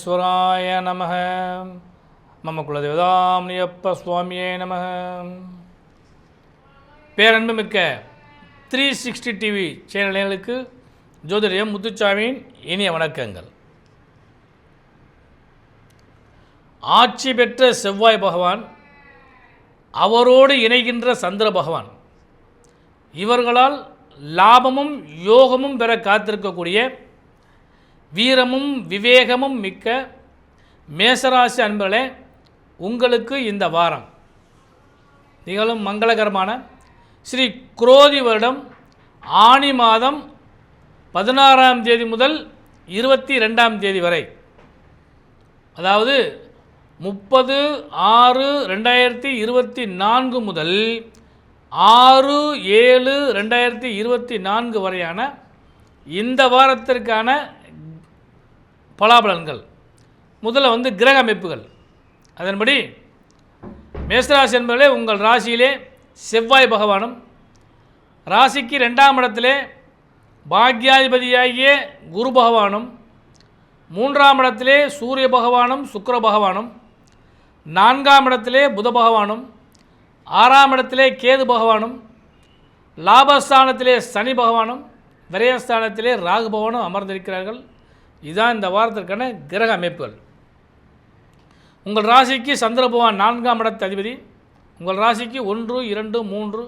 விக்னேஸ்வராய நம மம குலதேவதாம்னியப்ப சுவாமியே நம பேரன்புமிக்க த்ரீ சிக்ஸ்டி டிவி சேனல்களுக்கு ஜோதிடம் முத்துச்சாமியின் இனிய வணக்கங்கள். ஆட்சி பெற்ற செவ்வாய் பகவான் அவரோடு இணைகின்ற சந்திர பகவான் இவர்களால் லாபமும் யோகமும் பெற காத்திருக்கக்கூடிய வீரமும் விவேகமும் மிக்க மேசராசி அன்பர்களே உங்களுக்கு இந்த வாரம் நிகழும் மங்களகரமான ஸ்ரீ குரோதி வருடம் ஆனி மாதம் பதினாறாம் தேதி முதல் இருபத்தி ரெண்டாம் தேதி வரை. அதாவது முப்பது ஆறு ரெண்டாயிரத்தி இருபத்தி நான்கு முதல் ஆறு ஏழு ரெண்டாயிரத்தி இருபத்தி நான்கு வரையான இந்த வாரத்திற்கான பலாபலன்கள். முதல்ல வந்து கிரக அமைப்புகள். அதன்படி மேசராசி என்பதிலே உங்கள் ராசியிலே செவ்வாய் பகவானும் ராசிக்கு ரெண்டாம் இடத்திலே பாக்யாதிபதியாகிய குரு பகவானும் மூன்றாம் இடத்திலே சூரிய பகவானும் சுக்கர பகவானும் நான்காம் இடத்திலே புத பகவானும் ஆறாம் இடத்திலே கேது பகவானும் லாபஸ்தானத்திலே சனி பகவானும் விரயஸ்தானத்திலே ராகு பகவானும் அமர்ந்திருக்கிறார்கள். இதுதான் இந்த வாரத்திற்கான கிரக அமைப்புகள். உங்கள் ராசிக்கு சந்திரபகவான் நான்காம் இடத்து அதிபதி உங்கள் ராசிக்கு ஒன்று இரண்டு மூன்று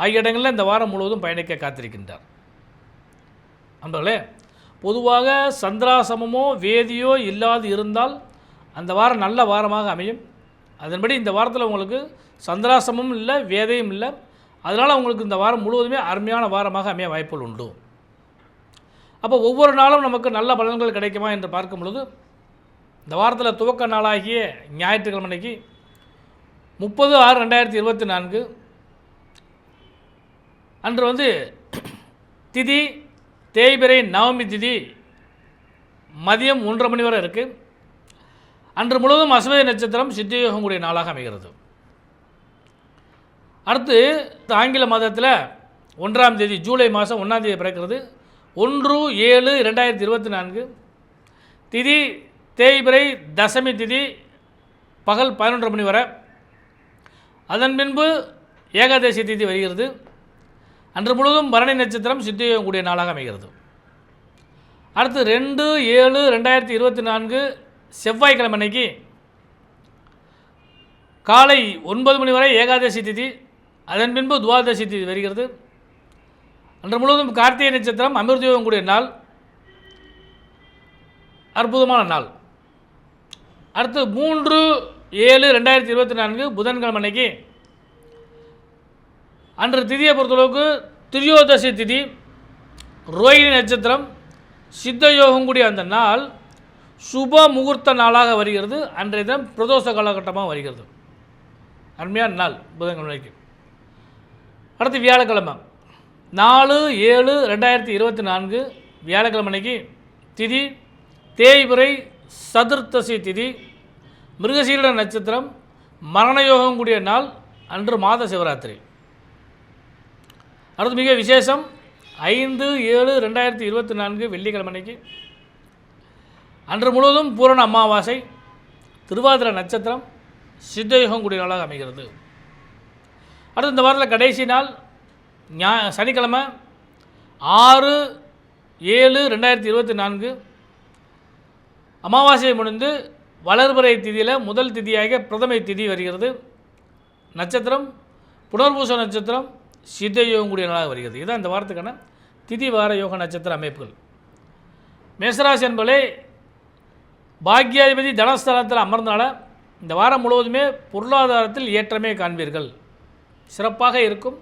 ஆகிய இடங்களில் இந்த வாரம் முழுவதும் பயணிக்க காத்திருக்கின்றார். நண்பர்களே பொதுவாக சந்திராசமமோ வேதியோ இல்லாது இருந்தால் அந்த வாரம் நல்ல வாரமாக அமையும். அதன்படி இந்த வாரத்தில் உங்களுக்கு சந்திராசமும் இல்லை வேதையும் இல்லை. அதனால் உங்களுக்கு இந்த வாரம் முழுவதுமே அருமையான வாரமாக அமைய வாய்ப்புகள் உண்டு. அப்போ ஒவ்வொரு நாளும் நமக்கு நல்ல பலன்கள் கிடைக்குமா என்று பார்க்கும் பொழுது இந்த வாரத்தில் துவக்க நாளாகிய ஞாயிற்றுக்கிழமைக்கு முப்பது ஆறு ரெண்டாயிரத்தி இருபத்தி நான்கு அன்று வந்து திதி தேய்பிரை நவமி திதி மதியம் ஒன்றரை மணி வரை இருக்குது அன்று முழுவதும் அஸ்வதி நட்சத்திரம் சித்தியோகம் கூடிய நாளாக அமைகிறது. அடுத்து ஆங்கில மாதத்தில் ஒன்றாம் தேதி ஜூலை மாதம் ஒன்றாம் தேதி பிறக்கிறது. ஒன்று ஏழு ரெண்டாயிரத்தி இருபத்தி நான்கு. திதி தேய்பிரை தசமி திதி பகல் பதினொன்று மணி வரை. அதன் பின்பு ஏகாதசி திதி வருகிறது. அன்று முழுவதும் பரணி நட்சத்திரம் சித்தியோகம் கூடிய நாளாக அமைகிறது. அடுத்து ரெண்டு ஏழு ரெண்டாயிரத்தி இருபத்தி நான்கு செவ்வாய்க்கிழமை அன்னைக்கு காலை ஒன்பது மணி வரை ஏகாதசி திதி அதன் பின்பு துவாதசி திதி வருகிறது. அன்று முழுவதும் கார்த்திகை நட்சத்திரம் அமிர்தயோகம் கூடிய நாள் அற்புதமான நாள். அடுத்து மூன்று ஏழு ரெண்டாயிரத்தி இருபத்தி நான்கு புதன்கிழமை அன்னைக்கு அன்று திதியை பொறுத்தளவுக்கு திரியோதசி திதி ரோஹிணி நட்சத்திரம் சித்த யோகம் கூடிய அந்த நாள் சுப முகூர்த்த நாளாக வருகிறது. அன்றைய தினம் பிரதோஷ காலகட்டமாக வருகிறது. அருமையான நாள் புதன்கிழமைக்கு அடுத்து வியாழக்கிழமை. நாலு ஏழு ரெண்டாயிரத்தி இருபத்தி நான்கு வியாழக்கிழமைக்கு திதி தேய்பிறை சதுர்த்தசி திதி மிருகசீரட நட்சத்திரம் மரணயோகம் கூடிய நாள் அன்று மாத சிவராத்திரி. அடுத்து மிக விசேஷம் ஐந்து ஏழு ரெண்டாயிரத்தி இருபத்தி நான்கு வெள்ளிக்கிழமைக்கு அன்று முழுவதும் பூரண அமாவாசை திருவாதிரை நட்சத்திரம் சித்தயுகம் கூடிய நாளாக அமைகிறது. அடுத்து இந்த வாரத்தில் கடைசி நாள் ஞா சனிக்கிழமை ஆறு ஏழு ரெண்டாயிரத்தி இருபத்தி நான்கு. அமாவாசை முடிந்து வளர்பிறை திதியில் முதல் திதியாக பிரதமை திதி வருகிறது. நட்சத்திரம் புனர்பூச நட்சத்திரம் சித்த யோகம் கூடிய நாளாக வருகிறது. இதுதான் இந்த வாரத்துக்கான திதி வார யோக நட்சத்திர அமைப்புகள். மேசராசி என்பதே பாக்யாதிபதி தனஸ்தானத்தில் அமர்ந்தனால இந்த வாரம் முழுவதுமே பொருளாதாரத்தில் ஏற்றமே காண்பீர்கள். சிறப்பாக இருக்கும்.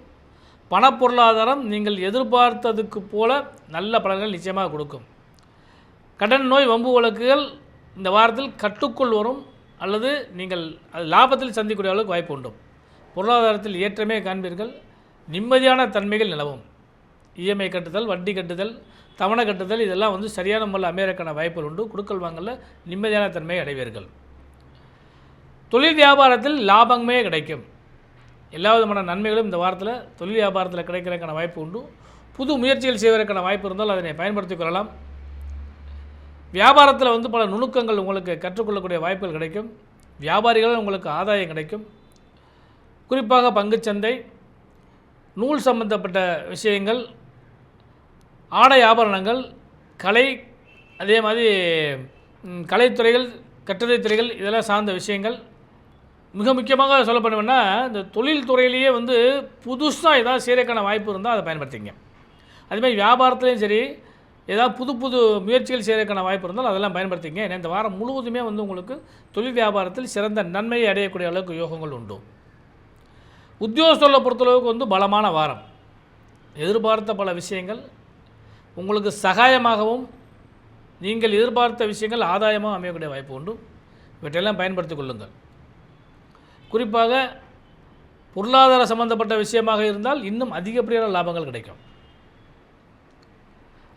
பணப்பொருளாதாரம் நீங்கள் எதிர்பார்த்ததுக்கு போல நல்ல பலன்கள் நிச்சயமாக கொடுக்கும். கடன் நோய் வம்பு வழக்குகள் இந்த வாரத்தில் கட்டுக்குள் வரும் அல்லது நீங்கள் அது லாபத்தில் சந்திக்கக்கூடிய அளவுக்கு வாய்ப்பு உண்டு. பொருளாதாரத்தில் ஏற்றமே காண்பீர்கள். நிம்மதியான தன்மைகள் நிலவும். இஎம்ஐ கட்டுதல் வட்டி கட்டுதல் தவணை கட்டுதல் இதெல்லாம் வந்து சரியான முறையில் அமையறக்கான வாய்ப்புகள் உண்டு. குடுக்கல் வாங்கல நிம்மதியான தன்மையை அடைவீர்கள். தொழில் வியாபாரத்தில் லாபமே கிடைக்கும். எல்லா விதமான நன்மைகளும் இந்த வாரத்தில் தொழில் வியாபாரத்தில் கிடைக்கிறதுக்கான வாய்ப்பு உண்டு. புது முயற்சிகள் செய்வதற்கான வாய்ப்பு இருந்தால் அதனை பயன்படுத்திக் கொள்ளலாம். வியாபாரத்தில் வந்து பல நுணுக்கங்கள் உங்களுக்கு கற்றுக்கொள்ளக்கூடிய வாய்ப்புகள் கிடைக்கும். வியாபாரிகளும் உங்களுக்கு ஆதாயம் கிடைக்கும். குறிப்பாக பங்குச்சந்தை நூல் சம்பந்தப்பட்ட விஷயங்கள் ஆடை ஆபரணங்கள் கலை அதே மாதிரி கலைத்துறைகள் கலைத்துறைகள் கட்டுரைத்துறைகள் இதெல்லாம் சார்ந்த விஷயங்கள் மிக முக்கியமாக சொல்ல பண்ணுவேன்னா இந்த தொழில் துறையிலேயே வந்து புதுசாக ஏதாவது செய்கிறதுக்கான வாய்ப்பு இருந்தால் அதை பயன்படுத்திங்க அதுமாதிரி வியாபாரத்துலேயும் சரி ஏதாவது புது புது முயற்சிகள் செய்கிறதுக்கான வாய்ப்பு இருந்தால் அதெல்லாம் பயன்படுத்திங்க ஏன்னா இந்த வாரம் முழுவதுமே வந்து உங்களுக்கு தொழில் வியாபாரத்தில் சிறந்த நன்மையை அடையக்கூடிய அளவுக்கு யோகங்கள் உண்டு. உத்தியோகஸ்தலை பொறுத்தளவுக்கு வந்து பலமான வாரம். எதிர்பார்த்த பல விஷயங்கள் உங்களுக்கு சகாயமாகவும் நீங்கள் எதிர்பார்த்த விஷயங்கள் ஆதாயமாக அமையக்கூடிய வாய்ப்பு உண்டு. இவற்றையெல்லாம் பயன்படுத்திக் கொள்ளுங்கள். குறிப்பாக பொருளாதார சம்பந்தப்பட்ட விஷயமாக இருந்தால் இன்னும் அதிகப்படியான லாபங்கள் கிடைக்கும்.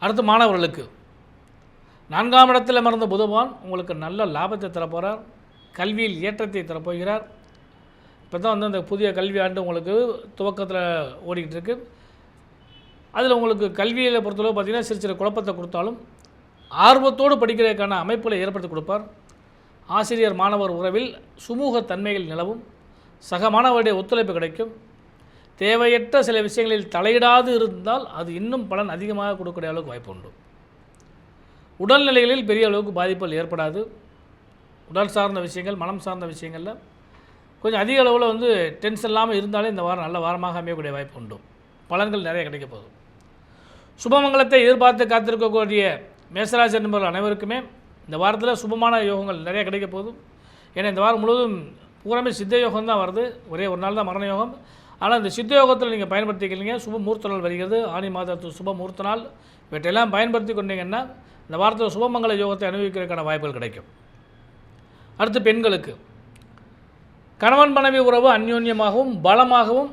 அடுத்து மாணவர்களுக்கு. நான்காம் இடத்தில் அமர்ந்த புதவான் உங்களுக்கு நல்ல லாபத்தை தரப்போகிறார் கல்வியில் ஏற்றத்தை தரப்போகிறார். இப்போ தான் வந்து அந்த புதிய கல்வி ஆண்டு உங்களுக்கு துவக்கத்தில் ஓடிக்கிட்டு இருக்கு. அதில் உங்களுக்கு கல்வியில் பொறுத்தளவு பார்த்திங்கன்னா சிறு சிறு குழப்பத்தை கொடுத்தாலும் ஆர்வத்தோடு படிக்கிறதுக்கான அமைப்புகளை ஏற்படுத்தி கொடுப்பார். ஆசிரியர் மாணவர் உறவில் சுமூக தன்மைகள் நிலவும் சக மாணவருடைய ஒத்துழைப்பு கிடைக்கும். தேவையற்ற சில விஷயங்களில் தலையிடாது இருந்தால் அது இன்னும் பலன் அதிகமாக கொடுக்கக்கூடிய அளவுக்கு வாய்ப்பு உண்டு. உடல்நிலைகளில் பெரிய அளவுக்கு பாதிப்புகள் ஏற்படாது. உடல் சார்ந்த விஷயங்கள் மனம் சார்ந்த விஷயங்களில் கொஞ்சம் அதிக அளவில் வந்து டென்ஷன் இல்லாமல் இருந்தாலே இந்த வாரம் நல்ல வாரமாக அமையக்கூடிய வாய்ப்பு உண்டு. பலன்கள் நிறைய கிடைக்க போதும் சுபமங்கலத்தை எதிர்பார்த்து காத்திருக்கக்கூடிய மேசராசி நண்பர்கள் அனைவருக்குமே இந்த வாரத்தில் சுபமான யோகங்கள் நிறைய கிடைக்க போகுது. ஏன்னா இந்த வாரம் முழுவதும் பூராமே சித்த யோகம் தான் வருது. ஒரே ஒரு நாள் தான் மரண யோகம். ஆனால் இந்த சித்த யோகத்தில் நீங்கள் பயன்படுத்திக்கிறீங்க சுப முகூர்த்த நாள் வருகிறது. ஆணி மாதத்து சுப முகூர்த்த நாள். இவற்றையெல்லாம் பயன்படுத்தி கொண்டீங்கன்னா இந்த வாரத்தில் சுபமங்கல யோகத்தை அனுபவிக்கிறதுக்கான வாய்ப்புகள் கிடைக்கும். அடுத்து பெண்களுக்கு. கணவன் மனைவி உறவு அந்யோன்யமாகவும் பலமாகவும்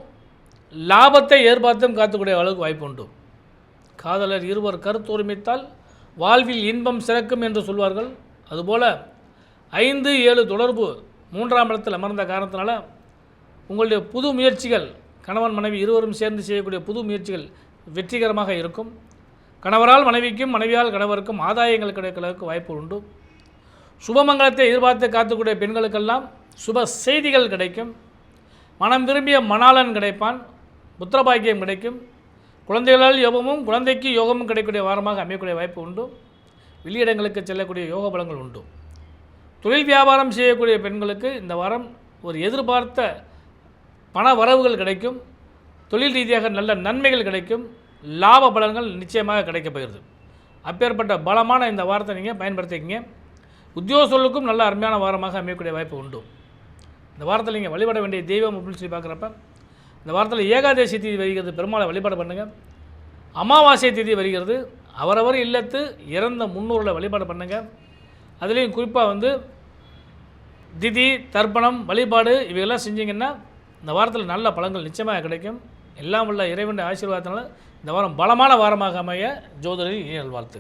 லாபத்தை எதிர்பார்த்தும் காத்துக்கூடிய அளவுக்கு வாய்ப்பு உண்டு. காதலர் இருவர் கருத்து உரிமைத்தால் வாழ்வில் இன்பம் சிறக்கும் என்று சொல்வார்கள். அதுபோல் ஐந்து ஏழு தொடர்பு மூன்றாம் இடத்தில் அமர்ந்த காரணத்தினால உங்களுடைய புது முயற்சிகள் கணவன் மனைவி இருவரும் சேர்ந்து செய்யக்கூடிய புது முயற்சிகள் வெற்றிகரமாக இருக்கும். கணவரால் மனைவிக்கும் மனைவியால் கணவருக்கும் ஆதாயங்கள் கிடைக்கிறதுக்கு வாய்ப்பு உண்டு. சுபமங்கலத்தை எதிர்பார்த்து காத்துக்கூடிய பெண்களுக்கெல்லாம் சுப செய்திகள் கிடைக்கும். மனம் விரும்பிய மணாளன் கிடைப்பான். புத்திரபாக்கியம் கிடைக்கும். குழந்தைகளால் யோகமும் குழந்தைக்கு யோகமும் கிடைக்கக்கூடிய வாரமாக அமையக்கூடிய வாய்ப்பு உண்டு. வெளியிடங்களுக்கு செல்லக்கூடிய யோக பலங்கள் உண்டு. தொழில் வியாபாரம் செய்யக்கூடிய பெண்களுக்கு இந்த வாரம் ஒரு எதிர்பார்த்த பண வரவுகள் கிடைக்கும். தொழில் ரீதியாக நல்ல நன்மைகள் கிடைக்கும். லாப பலன்கள் நிச்சயமாக கிடைக்கப் போகிறது. அப்பேற்பட்ட பலமான இந்த வாரத்தை நீங்கள் பயன்படுத்திக்கிங்க. சொல்லுக்கும் நல்ல அருமையான வாரமாக அமையக்கூடிய வாய்ப்பு உண்டு. இந்த வாரத்தில் நீங்கள் வழிபட வேண்டிய தெய்வம் அப்படின்னு சொல்லி பார்க்குறப்ப இந்த வாரத்தில் ஏகாதசி தேதி வருகிறது. பெருமாளை வழிபாடு பண்ணுங்கள் அமாவாசை தேதி வருகிறது. அவரவர் இல்லத்து இறந்த முன்னோர்களை வழிபாடு பண்ணுங்கள் அதுலேயும் குறிப்பாக வந்து திதி தர்ப்பணம் வழிபாடு இவையெல்லாம் செஞ்சிங்கன்னா இந்த வாரத்தில் நல்ல பலன்கள் நிச்சயமாக கிடைக்கும். எல்லாம் உள்ள இறைவனுடைய ஆசீர்வாதத்தினால இந்த வாரம் பலமான வாரமாக அமைய ஜோதிடரின் வாழ்த்து